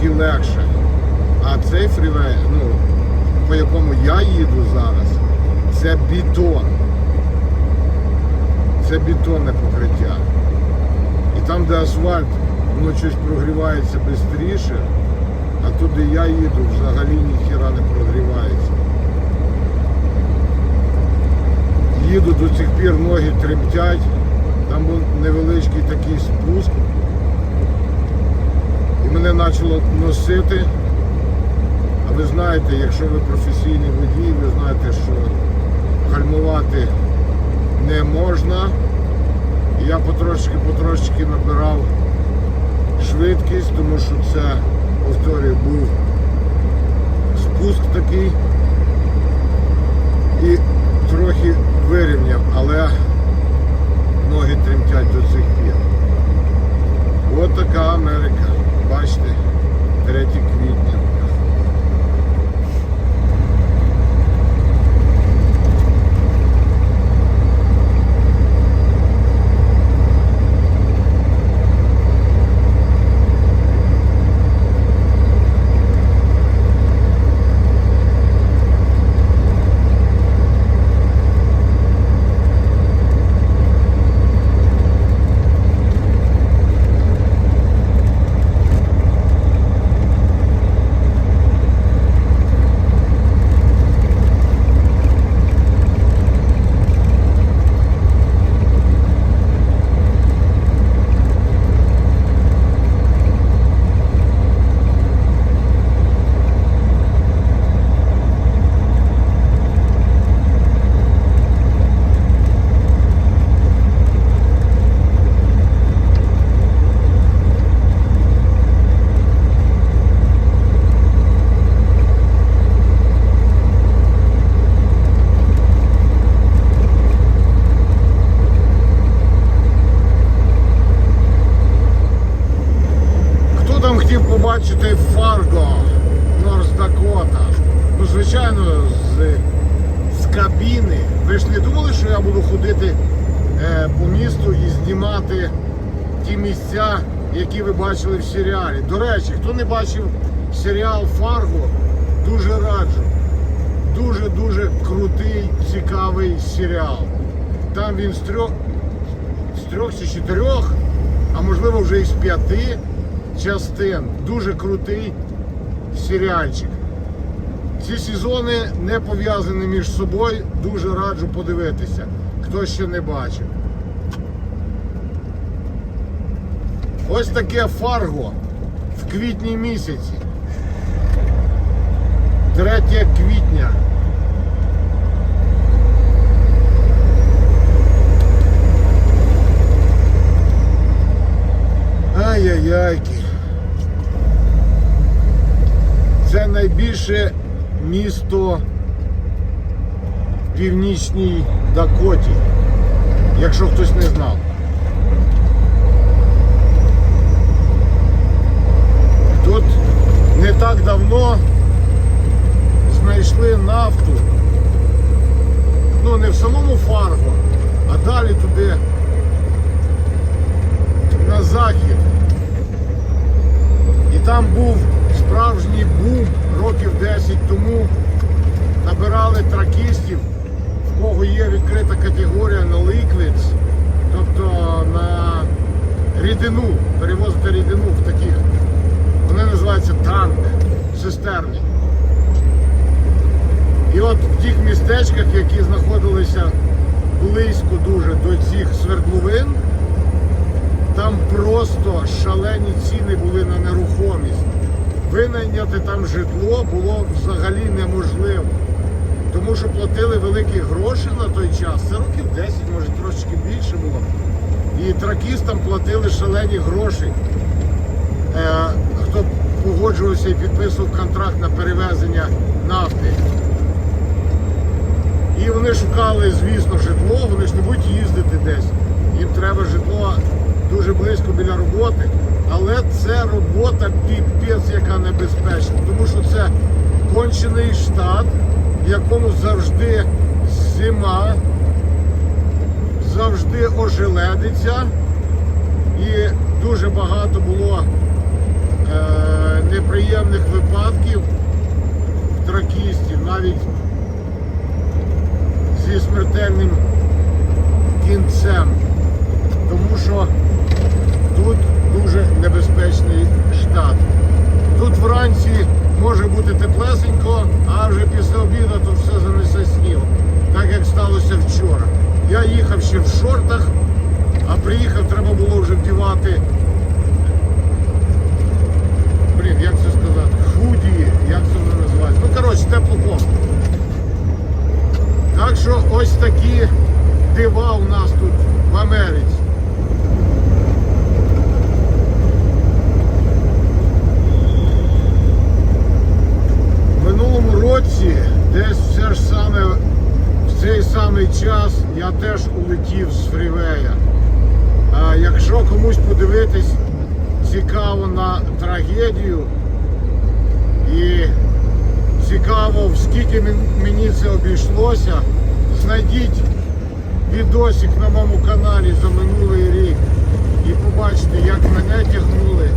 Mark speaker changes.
Speaker 1: трошечки легше. А цей фрівей, ну, по якому я їду зараз, це бетон. Це бетонне покриття. І там, де асфальт, воно щось прогрівається швидше, а туди я їду, взагалі ніхіра не прогрівається. Їду до цих пір, ноги тремтять, там був невеличкий такий спуск. Мене почало носити. А ви знаєте, якщо ви професійний водій, ви знаєте, що гальмувати не можна. І я потрошки-потрошки набирав швидкість, тому що це, повторюю, був спуск такий і трохи вирівняв, але ноги тремтять до цих пір. От така Америка. Бачите, 3 квітня. Хто там хотів побачити Фарго, Норс Дакота? Ну, звичайно, з, з кабіни. Ви ж не думали, що я буду ходити е, по місту і знімати ті місця, які ви бачили в серіалі. До речі, хто не бачив серіал Фарго, дуже раджу. Дуже-дуже крутий, цікавий серіал. Там він з трьох, з трьох чи чотирьох, а можливо вже і з п'яти частин. Дуже крутий серіальчик. Ці сезони не пов'язані між собою, дуже раджу подивитися, хто ще не бачив. Ось таке фарго в квітні місяці. 3 квітня. Місто в північній Дакоті, якщо хтось не знав. Тут не так давно знайшли нафту. Ну, не в самому Фарго, а далі туди на захід. І там був справжній бум років 10 тому. Набирали тракістів, в кого є відкрита категорія на liquids, тобто на рідину, перевозити рідину в таких. Вони називаються танк, цистерні. І от в тих містечках, які знаходилися близько дуже до цих свердловин, там просто шалені ціни були на нерухомість. Винайняти там житло було взагалі неможливо. Тому що платили великі гроші на той час. Це років 10, може трошки більше було. І тракістам платили шалені гроші. Е, хто погоджувався і підписував контракт на перевезення нафти. І вони шукали, звісно, житло, вони ж не будуть їздити десь. Їм треба житло дуже близько біля роботи. Але це робота піпець, яка небезпечна. Тому що це кончений штат, в якому завжди зима, завжди ожеледиться. І дуже багато було е, неприємних випадків тракістів, навіть зі смертельним кінцем. Тому що тут дуже небезпечний штат. Тут вранці може бути теплесенько, а вже після обіду тут все занесе снігом. Так як сталося вчора. Я їхав ще в шортах, а приїхав, треба було вже вдівати. Блін, як це сказати? Худі, як це воно називається? Ну, коротше, теплу кофту. Так що ось такі дива у нас тут в Америці. В минулому році, десь в це ж саме в цей самий час я теж улетів з фрівея. Якщо комусь подивитись цікаво на трагедію і цікаво, скільки мені це обійшлося, знайдіть відосик на моєму каналі за минулий рік і побачите, як мене тягнули